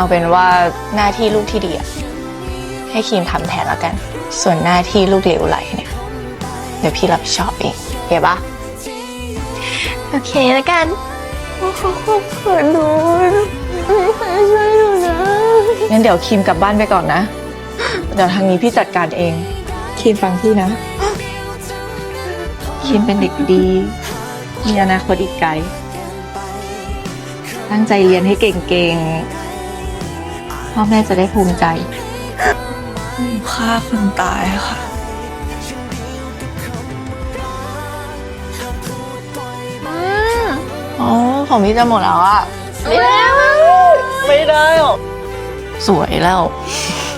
เอาเป็นว่าหน้าที่ลูกที่ดีอะให้ครีมทำแทนแล้วกัน ส่วนหน้าที่ลูกเหลวไหลเนี่ย เดี๋ยวพี่รับผิดชอบเองเห็นปะโอเคแล้วกันโอ้โหเขินหนูช่วยหนูนะงั้นเดี๋ยวครีมกลับบ้านไปก่อนนะ เดี๋ยวทางนี้พี่จัดการเองครีมฟังพี่นะครีมเป็นเด็กดี มีอนาคตอีกไกล ตั้งใจเรียนให้เก่งๆ พ่อแม่จะได้ภูมิใจฆ่าคนตายค่ะ อ๋อ ของพี่จะหมดแล้วอะไม่ได้ ไม่ได้หรอ สวยแล้วไ